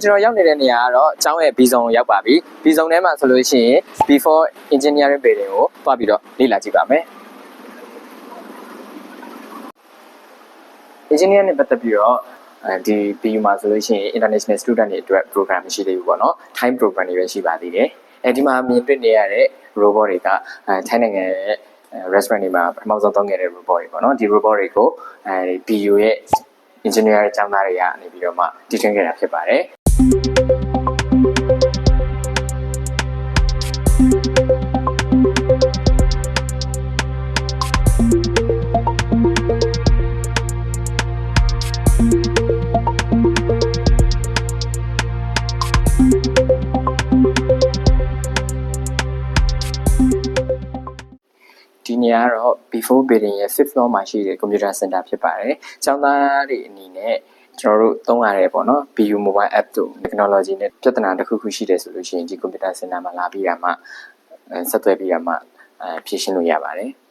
အခုကျွန်တော်ရောက်နေတဲ့နေရာကတော့ကျောင်းရဲ့ B zone ကိုရောက်ပါပြီ B zone ထဲမှာဆိုလို့ရှိရင် before engineering building ကိုတွားပြီးတော့လေ့လာကြည့်ပါမယ် engineer နဲ့ပတ်သက်ပြီးတော့အဲဒီ BU မှာဆိုလို့ရှိရင် international student တွေအတွက် program မရှိသေးဘူးပေါ့နော် time program တွေပဲရှိပါသေးတယ်အဲဒီမှာမြင်တွေ့နေရတဲ့ robot တွေကအဲထိုင်းနိုင်ငံရဲ့ restaurant တွေမှာပထမဆုံးသုံးခဲ့တဲ့ robot တွေပေါ့နော်ဒီ robot တွေကိုအဲဒီ BU ရဲ့ engineer ရဲ့ကျောင်းသားတွေကနေပြီးတော့မှတည်ထွင်ခဲ့တာဖြစ်ပါတယ် B4 Building ရဲ့ fifth floor မှာရှိတဲ့ computer center ဖြစ်ပါတယ်။ကျောင်းသားတွေအနေနဲ့ကျွန်တော်တို့သုံးရတယ်ပေါ့နော် BU mobile app တို့ technology နဲ့ပြဿနာတစ်ခုခုရှိတယ်ဆိုလို့ရှိရင်ဒီ computer center မှာလာပြီးတာမှဆက်သွယ်ပြီးတာမှအဲဖြေရှင်းလို့ရပါတယ်။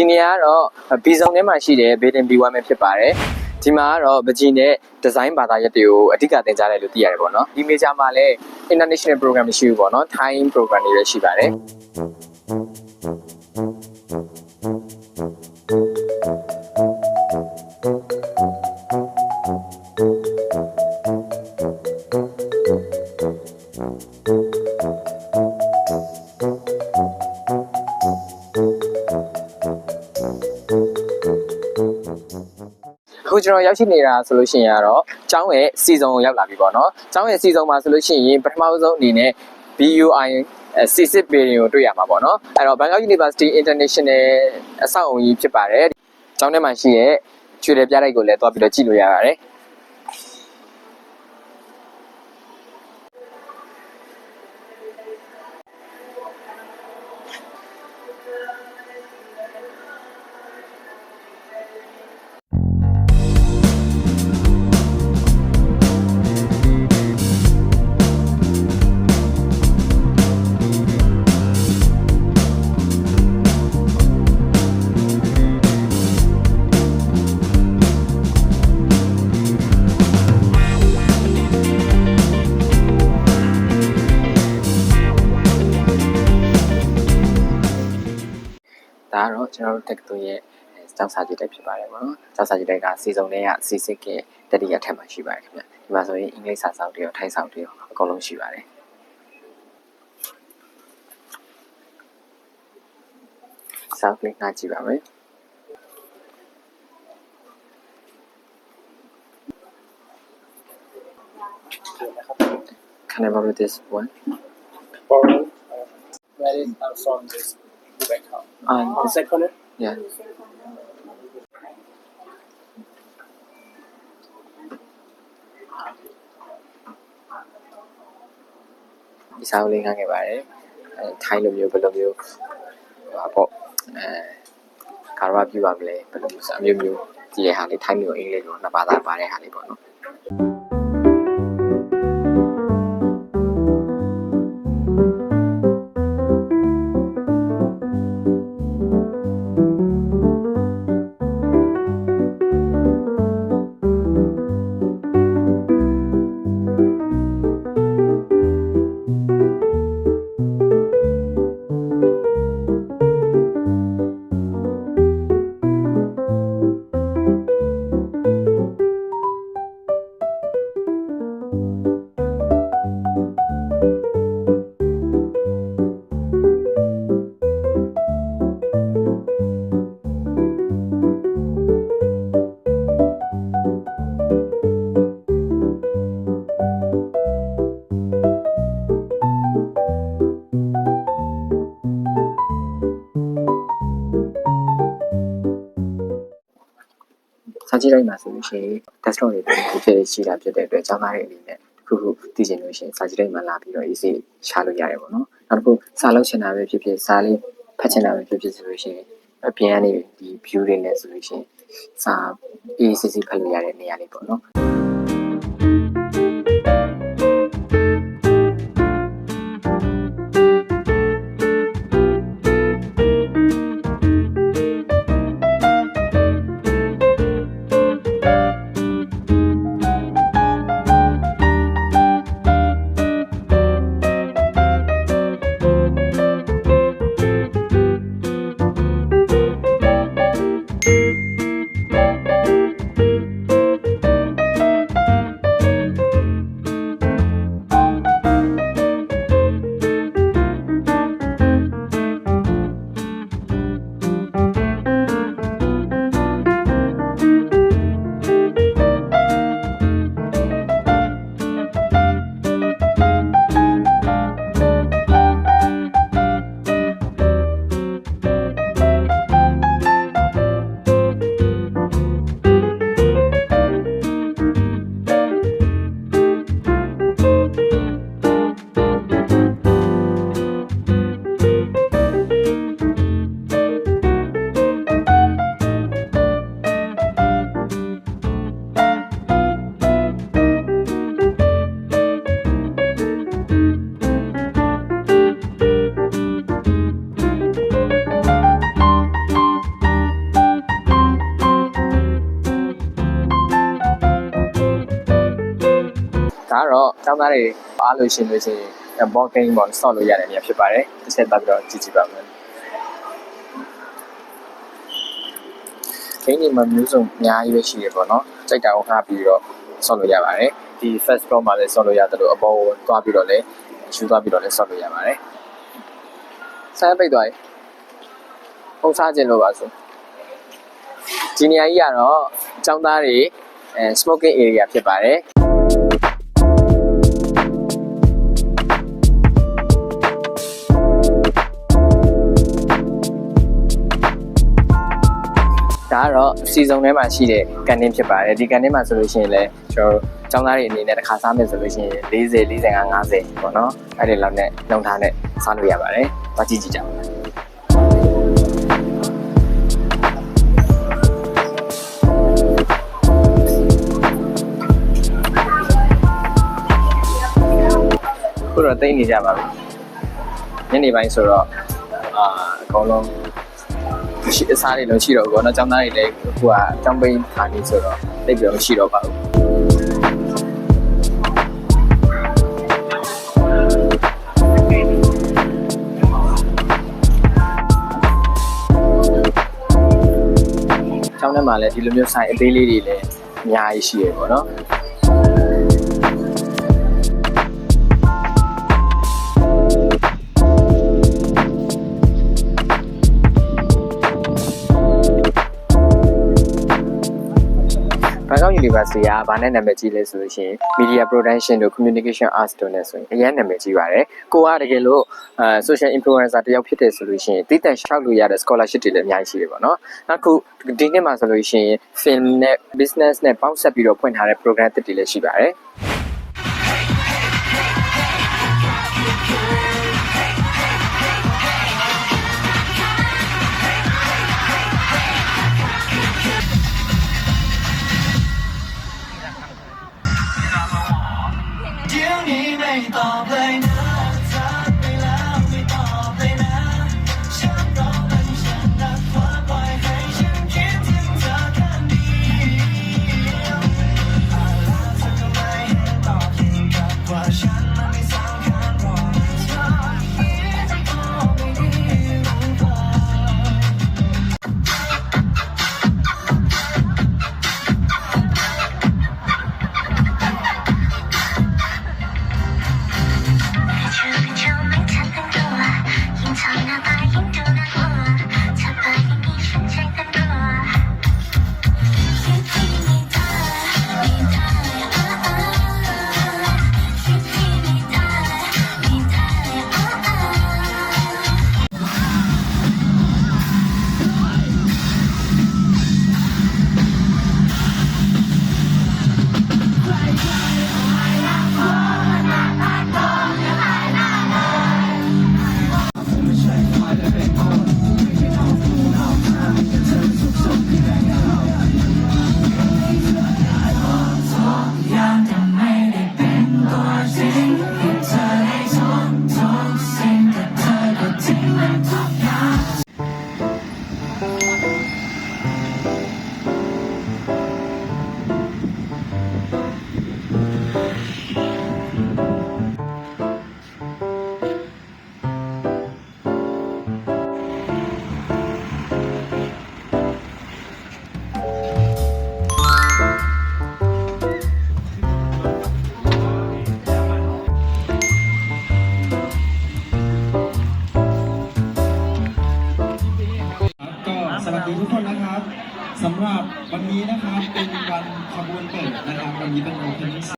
ဒီနေရာကတော့ B zone ထဲမှာရှိတဲ့ building B1 ပဲဖြစ်ပါတယ်ဒီမှာကတော့ဗကြီးနဲ့ design ဘာသာရပ်တွေကိုအဓိကသင်ကြားတယ်လို့သိရတယ်ပေါ့နော်ဒီ major မှာလည်း international program မရှိဘူးပေါ့နော် Thai program တွေပဲရှိပါတယ် ရောက်ရှိနေတာဆိုလို့ရှိရင်ကတော့ကျောင်းရဲ့စီဇုံကိုရောက်လာပြီပေါ့နော်ကျောင်းရဲ့စီဇုံမှာဆိုလို့ရှိရင်ပထမဆုံးအနေနဲ့ BUI အဲ C6 building ကိုတွေ့ရမှာပေါ့နော်အဲ့တော့ Bangkok University International အဆောက်အုံကြီးဖြစ်ပါတယ်ကျောင်းထဲမှာရှိတဲ့ချွေတယ်ပြတိုက်ကိုလည်းတွားပြီးတော့ကြည့်လို့ရပါတယ် ကတော့ကျွန်တော်တို့တက္ကသိုလ်ရဲ့ကျောင်းစာကြည့်တိုက်ဖြစ်ပါတယ်ပေါ့နော်ကျောင်းစာကြည့်တိုက်ကစီစုံတွေကစီစစ်ကတတိယထက်မှာရှိပါတယ်ခင်ဗျဒီမှာဆိုရင်အင်္ဂလိပ်စာစောင့်တွေရောထိုင်းစောင့်တွေရောအကုန်လုံးရှိပါတယ်စောင့်လေးနားကြည့်ပါမယ် Can I borrow this one? borrow uh, where is uh, from this bank account. Um, The second one, yeah. ။ဒီစာအုပ်လေးငှားခဲ့ပါတယ်။အဲထိုင်းလိုမျိုးဘယ်လိုမျိုးဟာပေါ့အဲကာရဝပြပါမလဲဘယ်လိုမျိုးစအမျိုးမျိုးဒီရဲ့ဟာလေးထိုင်းမျိုးအင်္ဂလိပ်လိုနှစ်ဘာသာပါတဲ့ဟာလေးပေါ့နော်။ ကြည့်လိုက်မှာဆိုလို့ရှိရင် desktop တွေပြင်ဖြစ်ဖြစ်ရှိတာဖြစ်တဲ့အတွက်ကျောင်းသားတွေအနေနဲ့တစ်ခုခုသိချင်လို့ရှိရင်စာကြည့်လိုက်မှာလာပြီးတော့ easy ရှာလို့ရတယ်ပေါ့နော်နောက်တစ်ခုစာလုပ်ချင်တာပဲဖြစ်ဖြစ်စာလေးဖတ်ချင်တာပဲဖြစ်ဖြစ်ဆိုလို့ရှိရင်အပြင်ကနေဒီ view တွေနဲ့ဆိုလို့ရှိရင်စာအေးစစ်စစ်ဖတ်လို့ရတဲ့နေရာလေးပေါ့နော် င်းသားတွေအားလို့ရှင်လို့ရှိရင် ball game ပေါ့ဆော့လို့ရတဲ့နေရာဖြစ်ပါတယ်တစ်ချက်တက်ပြီးတော့ကြည့်ကြည့်ပါမယ်ဂိမ်းဒီမှာမျိုးစုံအများကြီးပဲရှိရပေါ့နော်စိတ်တောင်ခါပြီးတော့ဆော့လို့ရပါတယ်ဒီ first floor မှာလည်းဆော့လို့ရတယ်လို့အပေါ်ကိုသွားပြီးတော့လည်းယူသွားပြီးတော့လည်းဆော့လို့ရပါတယ်ဆန်းပိတ်သွားရင်ပုံစားခြင်းလို့ပါဆိုဒီနေရာကြီးကတော့ကျောင်းသားတွေအဲ smoking area ဖြစ်ပါတယ် ကတော့စီဇုံထဲမှာရှိတဲ့ကန်တင်းဖြစ်ပါတယ်ဒီကန်တင်းမှာဆိုလို့ရှိရင်လည်းကျွန်တော်ကျောင်းသားတွေအနေနဲ့တစ်ခါစားမယ်ဆိုလို့ရှိရင်40 45 50ပေါ့နော်အဲ့ဒီလောက်နဲ့နှုံထားနဲ့စားလို့ရပါတယ်သွားကြည့်ကြည့်ကြပါမယ်ခုတော့တိတ်နေကြပါပြီညနေပိုင်းဆိုတော့အာအကုန်လုံးရှိ အစားတွေလုံးရှိတော့ဘောနော်ចောင်းသားတွေလည်းအခုကចောင်းပိန်းခါနေဆိုတော့တိတ်ပြီးတော့မရှိတော့ပါဘူးကျောင်းထဲမှာလည်းဒီလိုမျိုးဆိုင်အသေးလေးတွေလည်းအများကြီးရှိရပေါ့နော် University ကဘာနဲ့နာမည်ကြီးလဲဆိုလို့ရှိရင် Media Production တို့ Communication Arts တို့နဲ့ဆိုရင်အရင်နာမည်ကြီးပါတယ်။ကိုကတကယ်လို့အဲ social influencer တယောက်ဖြစ်တယ်ဆိုလို့ရှိရင်တည်တံ့ရှောက်လို့ရတဲ့ scholarship တွေလည်းအများကြီးရှိတယ်ပေါ့နော်။နောက်တစ်ခုဒီနှစ်မှာဆိုလို့ရှိရင် film နဲ့ business နဲ့ပေါင်းစပ်ပြီးတော့ဖွင့်ထားတဲ့ program တစ်တွေလည်းရှိပါတယ်။“ ဒီနေ့မိတော့ပဲနာသာ ขบวนเปิดนะครับวันนี้เป็นโอเพนนิ่ง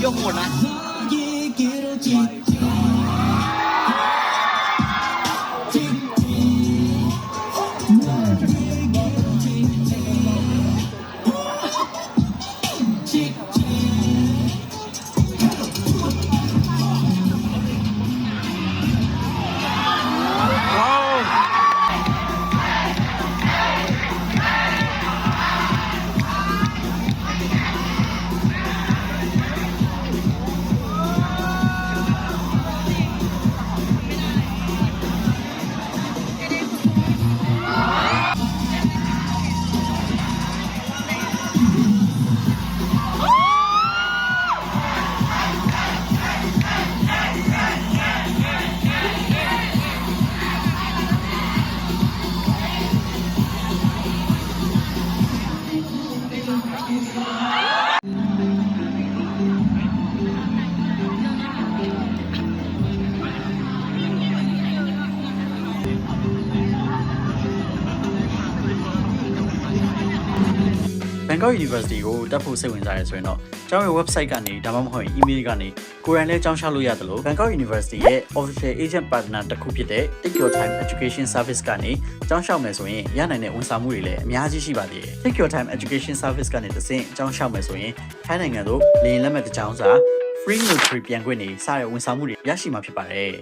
เที่ยวโหน က် University ကိုတက်ဖို့စိတ်ဝင်စားရဆိုရင်တော့ကျောင်းရဲ့ website ကနေဒါမှမဟုတ် email ကနေကိုယ်တိုင်လည်းကျောင်းချလို့ရတယ်လို့ Bangkok University ရဲ့ official agent partner တစ်ခုဖြစ်တဲ့ Take Your Time Education Service ကနေကျောင်းလျှောက်မယ်ဆိုရင်ရနိုင်တဲ့ဝန်ဆောင်မှုတွေလည်းအများကြီးရှိပါသေးတယ် Take Your Time Education Service ကနေတစ်ဆင့်ကျောင်းလျှောက်မယ်ဆိုရင်ထိုင်းနိုင်ငံသို့လေယာဉ်လက်မှတ်တစ်ကြောင်းစာ free military ပြန်ခွင့်နေစတဲ့ဝန်ဆောင်မှုတွေရရှိမှာဖြစ်ပါတယ်